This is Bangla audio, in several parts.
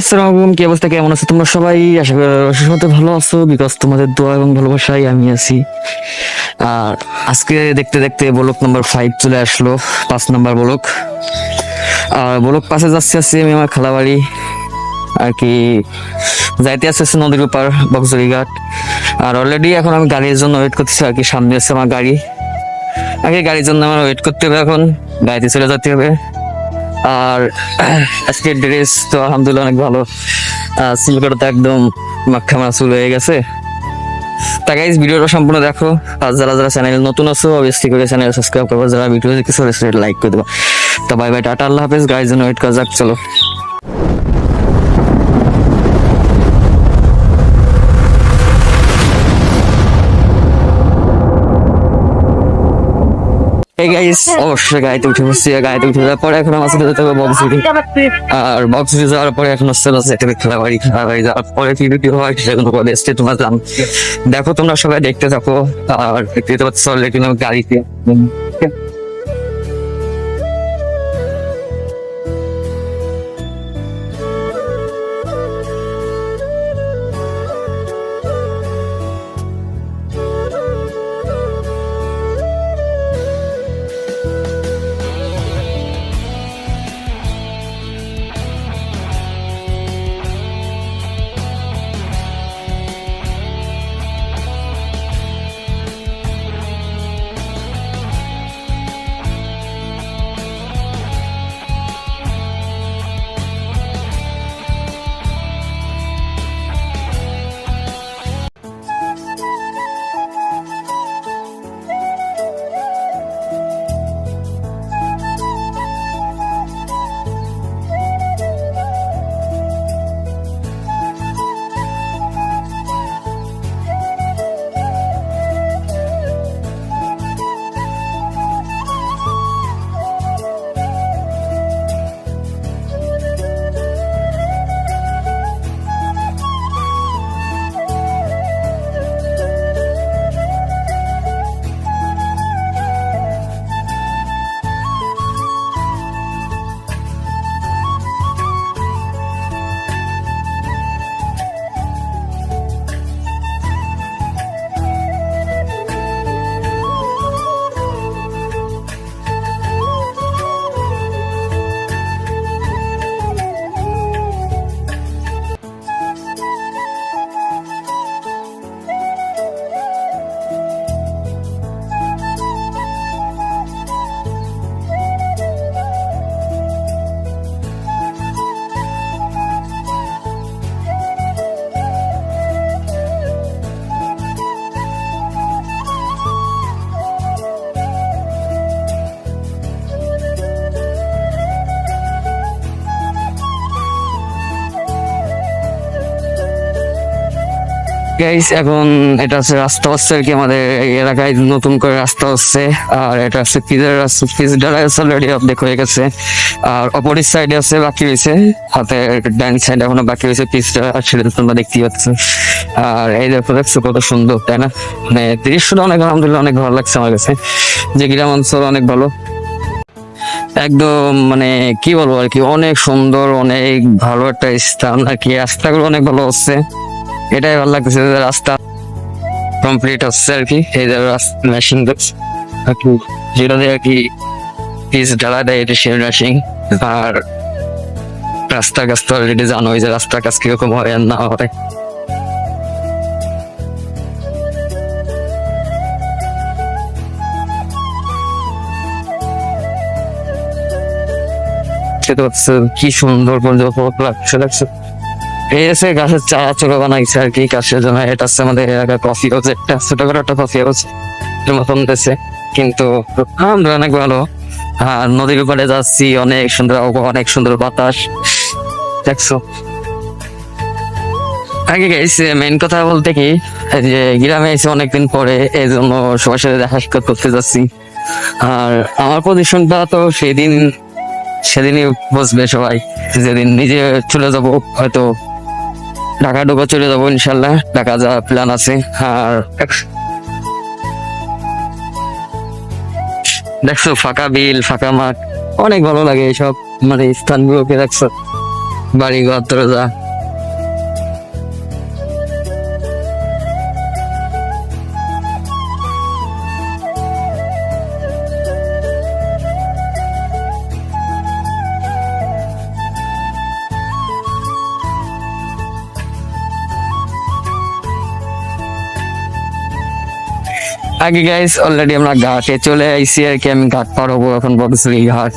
আসসালামু কি অবস্থা, কেমন আছো? তোমরা সবাই আশা করি ভালো আছো বিকজ তোমাদের দোয়া এবং ভালোবাসায় আমি আছি। আর আজকে দেখতে দেখতে ব্লক নাম্বার ফাইভ চলে আসলো, পাঁচ নাম্বার ব্লক আর ব্লক পাশে যাচ্ছে আসছি আমি আমার খালাবাড়ি, আর কি যাইতে আসছে হচ্ছে নদীর উপর বক্সরি ঘাট। আর অলরেডি এখন আমি গাড়ির জন্য ওয়েট করতেছি, আর কি সামনে আছে আমার গাড়ি। আগে গাড়ির জন্য আমার ওয়েট করতে হবে এখন, গাড়িতে চলে যেতে হবে। আর আজকে ড্রেস তো আলহামদুলিল্লাহ অনেক ভালো। সিলকাটা তো একদম মাখা মাসুল হয়ে গেছে। তা গাইজ ভিডিওটা সম্পূর্ণ দেখো। আর যারা যারা চ্যানেল নতুন আছো অবভিয়াসলি করে চ্যানেল সাবস্ক্রাইব করব। যারা ভিডিও দেখেছ লাইক করে দেবো। তো বাই বাই টাটা, আল্লাহ হাফেজ। গাইজ জন্য ওয়েট করা যাক, চলো। এই গাইস অবশ্যই গাড়িতে উঠে বসছি গাড়িতে উঠে যাওয়ার পরে এখন আমার সাথে যেতে হবে বক্স আর বক্স যাওয়ার পরে এখন হচ্ছে যেতে হবে খেলা বাড়ি খেলা বাড়ি যাওয়ার পরে কি ভিডিও হয় সেগুলো বলে এসে তোমার জান দেখো তোমরা সবাই দেখতে থাকো আর দেখতে পাচ্ছ অলরেডি গাড়িতে গাইস এখন এটা হচ্ছে রাস্তা হচ্ছে আর কি আমাদের এলাকায় নতুন করে রাস্তা হচ্ছে। আর এটা হচ্ছে পিজের রাস্তা? ডালা অলরেডি অর্ধেক হয়ে গেছে। আর অপোজিট সাইডে আছে বাকি রয়েছে। হাতে ডান সাইড এখনও বাকি রয়েছে। পিজটা আর সেটা তোমরা দেখতেই পাচ্ছ। আর এই দেখো, দেখছ কত সুন্দর, তাই না? মানে দৃশ্যটা অনেক, আলহামদুলিল্লাহ অনেক ভালো লাগছে আমার কাছে। যে গ্রাম অঞ্চল অনেক ভালো। একদম মানে কি বলব আর কি, অনেক সুন্দর, অনেক ভালো একটা স্থান আর কি। রাস্তাগুলো অনেক ভালো হচ্ছে। এটাই ভালো লাগতেছে রাস্তা কমপ্লিট হচ্ছে আর কি। এই যে মেশিন যেটা দিয়ে আর কি পিস ঢালা দেয়, এটা সেই মেশিন আর রাস্তার কাজ তো অলরেডি জানো যে রাস্তার কাজ কীরকম হয় আর না হয়। কি সুন্দর পর্যন্ত লাগছে লাগছে এই এসে গাছের চারা চোরা বানাইছে আর কি গাছের জন্য। এটা হচ্ছে আমাদের এলাকার কফি হাউস একটা ছোট করে একটা কফি হাউস মতন দেশে কিন্তু আমরা অনেক ভালো। আর নদীর উপরে যাচ্ছি, অনেক সুন্দর আবহাওয়া, অনেক সুন্দর বাতাস। দেখছ? আগে গেছি মেন কথা বলতে কি যে গ্রামে এসে অনেকদিন পরে এই জন্য সবার সাথে দেখা করতে যাচ্ছি। আর আমার পজিশনটা তো সেদিন, সেদিনই বসবে সবাই। যেদিন নিজে চলে যাব, হয়তো ঢাকা ঢোকা, চলে যাব ইনশাল্লাহ। ঢাকা যাওয়ার প্ল্যান আছে। আর দেখছ, ফাঁকা বিল, ফাঁকা মাঠ। অনেক ভালো লাগে এইসব মানে স্থানগুলোকে দেখছ। বাড়ি ঘর দরজা। আগে গাইস অলরেডি আমরা ঘাটে চলে আইছি আর কি, আমি ঘাট পার হব এখন বক্সলি ঘাট।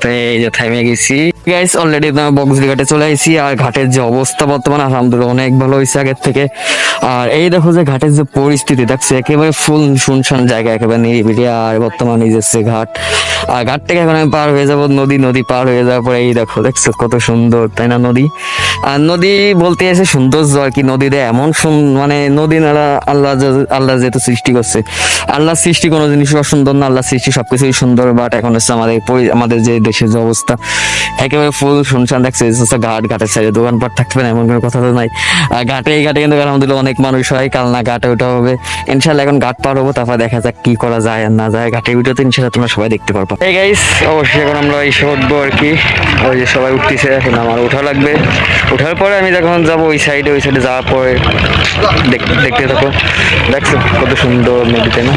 তো এই যে থাইমে গেছি। গাইস অলরেডি বক্সলি ঘাটে চলে আইছি, আর ঘাটের যে অবস্থা বর্তমানে, আলহামদুলিল্লাহ অনেক ভালো হয়েছে আগের থেকে। আর এই দেখো যে ঘাটের যে পরিস্থিতি, দেখছে, একেবারে ফুল শুনশান জায়গা, একেবারে নিরিবিলি, আর বর্তমানে নিজেছে ঘাট, আর ঘাট থেকে এখন আমি পার হয়ে যাব নদী নদী পার হয়ে যাওয়ার পরে এই দেখো, দেখছ কত সুন্দর, তাই না, নদী? আর নদী বলতে এসে সৌন্দর্য, আর কি নদীতে এমন মানে নদী নালা আল্লাহ আল্লাহ যেহেতু সৃষ্টি করছে। আল্লাহ সৃষ্টি কোনো জিনিস অসুন্দর না, আল্লাহ সৃষ্টি সবকিছুই সুন্দর বাট এখন হচ্ছে আমাদের আমাদের যে দেশের যে অবস্থা একেবারে ফুল শুনশান দেখছে ঘাট, ঘাটের সাইডে দোকানপাট থাকবে না, এমন কোনো কথা তো নাই। ঘাটে, এই ঘাটে কিন্তু আলহামদুলিল্লাহ অনেক মানুষ হয়, কাল না ঘাটে ওঠা হবে। ইনশাল্লাহ এখন ঘাট পার হব, তারপর দেখা যাক কি করা যায় আর না যায়। ঘাটের ভিডিওতে ইনশাল্লাহ তোমরা সবাই দেখতে পারব। এই গাইস অবশ্যই এখন আমরা এসে উঠবো আর কি, ওই যে সবাই উঠতেছে, এখন আমার উঠা লাগবে। ওঠার পরে আমি যখন যাব ওই সাইডে ওই সাইডে যাওয়ার পরে দেখ- দেখতে থাকো। দেখছ, কত সুন্দর নদীতে না?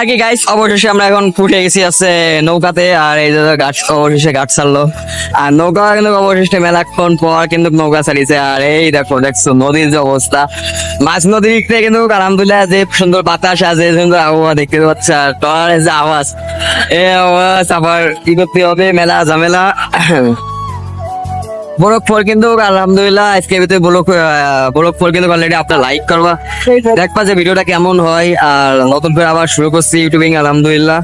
আগে গাইস অবশেষে আমরা এখন ফুটে গেছি আছে নৌকাতে, আর এই যে গাছ অবশেষে গাছ ছাড়লো। আর নৌকা কিন্তু অবশেষে মেলাক্ষণ পর কিন্তু নৌকা ছাড়িয়েছে আর এই দেখো, দেখছ নদীর যে অবস্থা। মাছ নদীর দিক থেকে কিন্তু আলহামদুলিল্লাহ যে সুন্দর বাতাস আছে সুন্দর আবহাওয়া দেখতে পাচ্ছ, আর টলারের যে আওয়াজ, এই আওয়াজ আবার কি করতে হবে? মেলা ঝামেলা। বরফ ফল কিন্তু আলহামদুলিল্লাহ আজকে ভিতরে ব্লক ব্লক ফল কিন্তু অলরেডি আপনার লাইক করবা। দেখবা যে ভিডিওটা কেমন হয় আর নতুন করে আবার শুরু করছি ইউটিউবিং আলহামদুলিল্লাহ।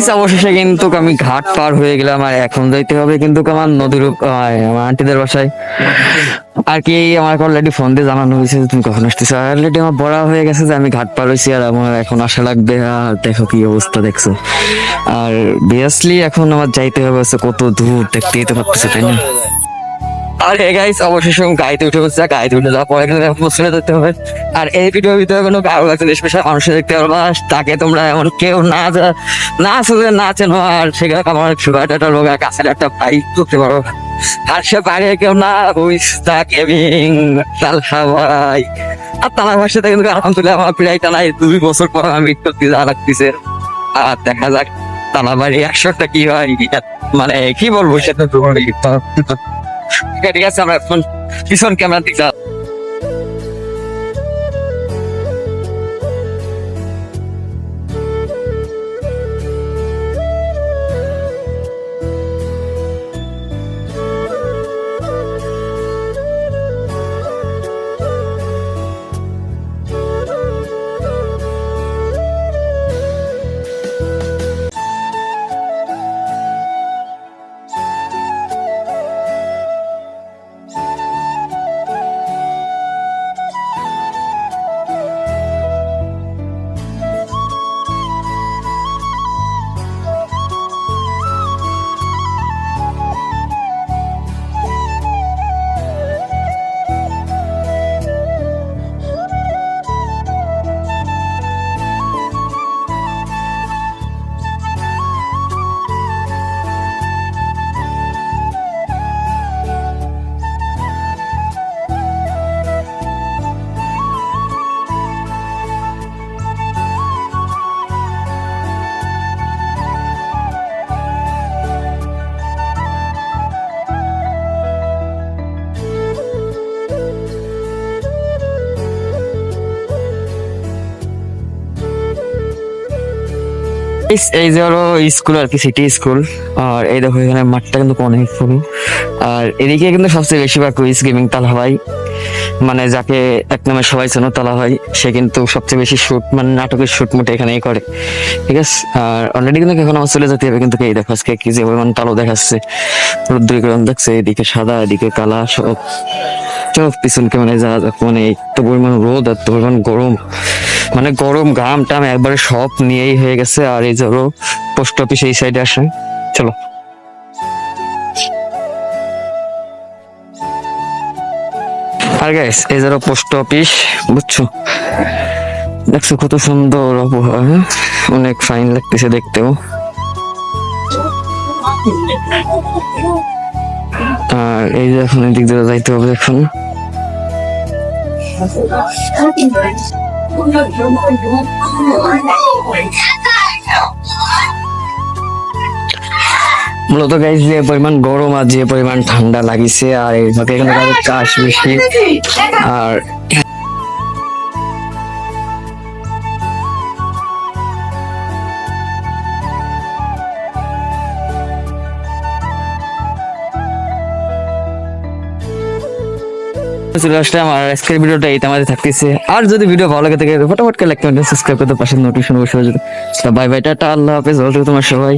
Guys, অবশেষে কিন্তু আমি ঘাট পার হয়ে গেলাম আর এখন যাইতে হবে কিন্তু আমার নদীর আমার আন্টিদের বাসায়। আর কি আমার অলরেডি ফোন দিয়ে জানানো হয়েছে যে তুমি কখন আসতেছো? অলরেডি আমার বড়া হয়ে গেছে যে আমি ঘাট পার হয়েছি আর আমার এখন আসা লাগবে আর দেখো কি অবস্থা দেখছ। আর বিয়াসলি এখন আমার যাইতে হবে কত দূর দেখতেই তো পারতেছো তাই না? আর গাইস অবশেষে গাড়িতে উঠে বসছে উঠে যাওয়ার পরে কিন্তু যেতে হবে। আর এই ভিডিওর ভিতরে কোনো কারও স্পেশাল মানুষের দেখতে পারবা। তাকে তোমরা এমন কেউ না না শুধু না চেনো, আর সেখানে আমার সুগার একটা লোক কাছের একটা বাইক করতে পারো। আর সে বাইরে কেউ না হুইস দা কেভিং তালহা ভাই আর কিন্তু আলহামদুলিল্লাহ আমার প্রায় টানা এই দুই বছর পর আমি করতে লাগতেছে আর দেখা যাক, তালা বাড়ি একশোটা কি হয়। মানে কি বলব, সেটা তো বলি। ঠিক আছে, আমরা এখন পিছন ক্যামেরা এই- যে স্কুল আর কি সিটি স্কুল আর এই দেখো এখানে মাঠটা কিন্তু অনেক ফুল। আর এদিকে কিন্তু সবচেয়ে বেশিরভাগ কুইজ গেমিং তালা ভাই মানে যাকে এক নামে সবাই চেনো তালা ভাই সে কিন্তু সবচেয়ে বেশি শুট মানে নাটকের শুট মোটে এখানেই করে। ঠিক আছে? আর অলরেডি কিন্তু এখন আমার চলে যেতে হবে, কিন্তু এই দেখো আজকে কি যে পরিমাণ কালো দেখাচ্ছে। রুদ্রীকরণ দেখছে, এদিকে সাদা, এদিকে কালা, সব। চোখ পিছন ক্যামেরায় যা মানে এত পরিমাণ রোদ, এত পরিমাণ গরম। মানে গরম ঘাম টাম একবারে সব নিয়েই হয়ে গেছে, আর এই ধরো পোস্ট অফিস এই সাইডে আসে। চলো। আর গাইস এই ধরো পোস্ট অফিস, বুঝছ? দেখছ কত সুন্দর আবহাওয়া হ্যাঁ? অনেক ফাইন লাগতেছে দেখতেও। আর এই যে এখন এদিক দিয়ে যাইতে হবে এখন। মূলত গাইজ যে পরিমাণ গরম আর যে পরিমাণ ঠান্ডা লাগিছে আর এই ফাঁকে এখানে কাজ কাশ বেশি আর চলে আসলাম আর আজকের ভিডিওটা এই আমাদের থাকতেছে। আর যদি ভিডিও ভালো লাগে থাকে, ফটাফট করে লাইক কমেন্ট সাবস্ক্রাইব করতে পাশে নোটিফিকেশন বসে বাই বাই টাটা, আল্লাহ হাফেজ, ভালো তোমার সবাই।